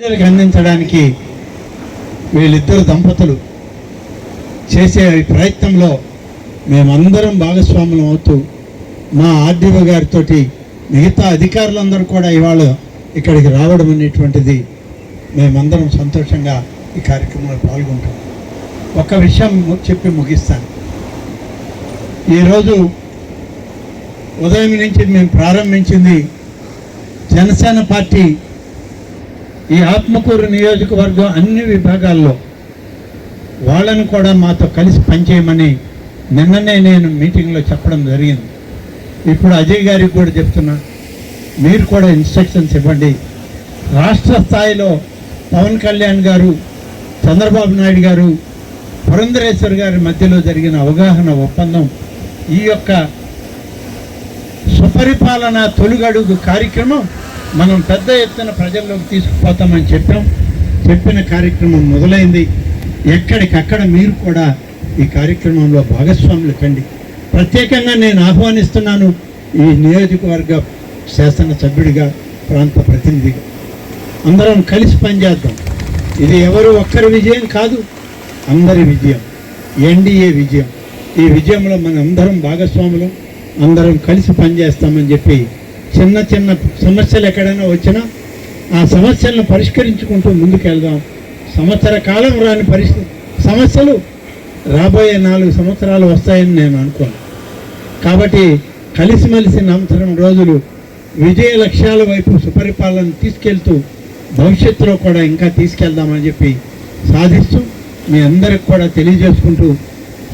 ప్రజలకు అందించడానికి వీళ్ళిద్దరు దంపతులు చేసే ప్రయత్నంలో మేమందరం భాగస్వాములం అవుతూ మా ఆర్డీఓ గారితో మిగతా అధికారులందరూ కూడా ఇవాళ ఇక్కడికి రావడం అనేటువంటిది మేమందరం సంతోషంగా ఈ కార్యక్రమంలో పాల్గొంటాం. ఒక విషయం చెప్పి ముగిస్తాను. ఈరోజు ఉదయం నుంచి మేము ప్రారంభించింది జనసేన పార్టీ ఈ ఆత్మకూరు నియోజకవర్గం అన్ని విభాగాల్లో వాళ్ళను కూడా మాతో కలిసి పనిచేయమని నిన్ననే నేను మీటింగ్లో చెప్పడం జరిగింది. ఇప్పుడు అజయ్ గారికి కూడా చెప్తున్నా మీరు కూడా ఇన్స్ట్రక్షన్స్ ఇవ్వండి. రాష్ట్ర స్థాయిలో పవన్ కళ్యాణ్ గారు చంద్రబాబు నాయుడు గారు పురంధరేశ్వర్ గారి మధ్యలో జరిగిన అవగాహన ఒప్పందం ఈ యొక్క సుపరిపాలన తొలుగడుగు కార్యక్రమం మనం పెద్ద ఎత్తున ప్రజల్లోకి తీసుకుపోతామని చెప్పాం. చెప్పిన కార్యక్రమం మొదలైంది. ఎక్కడికక్కడ మీరు కూడా ఈ కార్యక్రమంలో భాగస్వాములు కండి. ప్రత్యేకంగా నేను ఆహ్వానిస్తున్నాను ఈ నియోజకవర్గ శాసనసభ్యుడిగా ప్రాంత ప్రతినిధిగా. అందరం కలిసి పనిచేద్దాం. ఇది ఎవరు ఒక్కరి విజయం కాదు అందరి విజయం. ఎన్డీఏ విజయం. ఈ విజయంలో మన అందరం భాగస్వాములం. అందరం కలిసి పనిచేస్తామని చెప్పి చిన్న చిన్న సమస్యలు ఎక్కడైనా వచ్చినా ఆ సమస్యలను పరిష్కరించుకుంటూ ముందుకెళ్దాం. సంవత్సర కాలం రాని పరిస్థితి. సమస్యలు రాబోయే నాలుగు సంవత్సరాలు వస్తాయని నేను అనుకోను. కాబట్టి కలిసిమెలిసి నమ్మకం రోజులు విజయ లక్ష్యాల వైపు సుపరిపాలన తీసుకెళ్తూ భవిష్యత్తులో కూడా ఇంకా తీసుకెళ్దామని చెప్పి సాధిస్తూ మీ అందరికి కూడా తెలియజేసుకుంటూ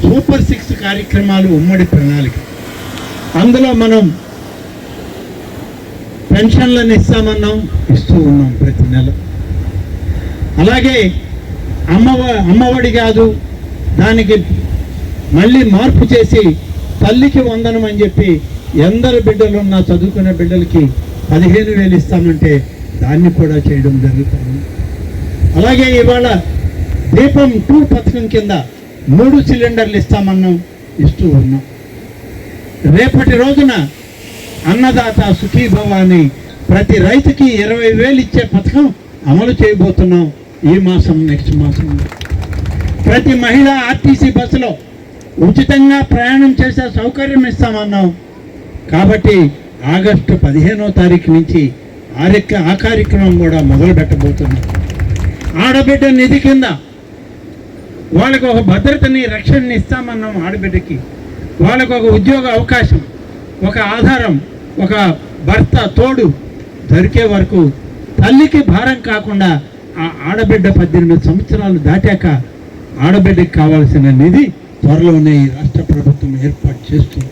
సూపర్ సిక్స్ కార్యక్రమాలు ఉమ్మడి ప్రణాళిక. అందులో మనం పెన్షన్లను ఇస్తామన్నాం ఇస్తూ ఉన్నాం ప్రతి నెల. అలాగే అమ్మవ అమ్మఒడి కాదు దానికి మళ్ళీ మార్పు చేసి తల్లికి వందనం అని చెప్పి ఎందరు బిడ్డలు ఉన్నా చదువుకునే బిడ్డలకి పదిహేను వేలు ఇస్తామంటే దాన్ని కూడా చేయడం జరుగుతుంది. అలాగే ఇవాళ దీపం టూ పథకం కింద మూడు సిలిండర్లు ఇస్తామన్నాం ఇస్తూ ఉన్నాం. రేపటి రోజున అన్నదాత సుఖీభవ అని ప్రతి రైతుకి ఇరవై వేలు ఇచ్చే పథకం అమలు చేయబోతున్నాం ఈ మాసం నెక్స్ట్ మాసం. ప్రతి మహిళ ఆర్టీసీ బస్సులో ఉచితంగా ప్రయాణం చేసే సౌకర్యం ఇస్తామన్నాం. కాబట్టి ఆగస్టు పదిహేనో తారీఖు నుంచి ఆరిక ఆ కార్యక్రమం కూడా మొదలు పెట్టబోతున్నాం ఆడబిడ్డ నిధి కింద వాళ్ళకు ఒక భద్రతని రక్షణని ఇస్తామన్నాం ఆడబిడ్డకి. వాళ్ళకు ఒక ఉద్యోగ అవకాశం ఒక ఆధారం ఒక భర్త తోడు దొరికే వరకు తల్లికి భారం కాకుండా ఆ ఆడబిడ్డ పద్దెనిమిది సంవత్సరాలు దాటాక ఆడబిడ్డకి కావాల్సిన నిధి త్వరలోనే ఈ రాష్ట్ర ప్రభుత్వం ఏర్పాటు చేస్తుంది.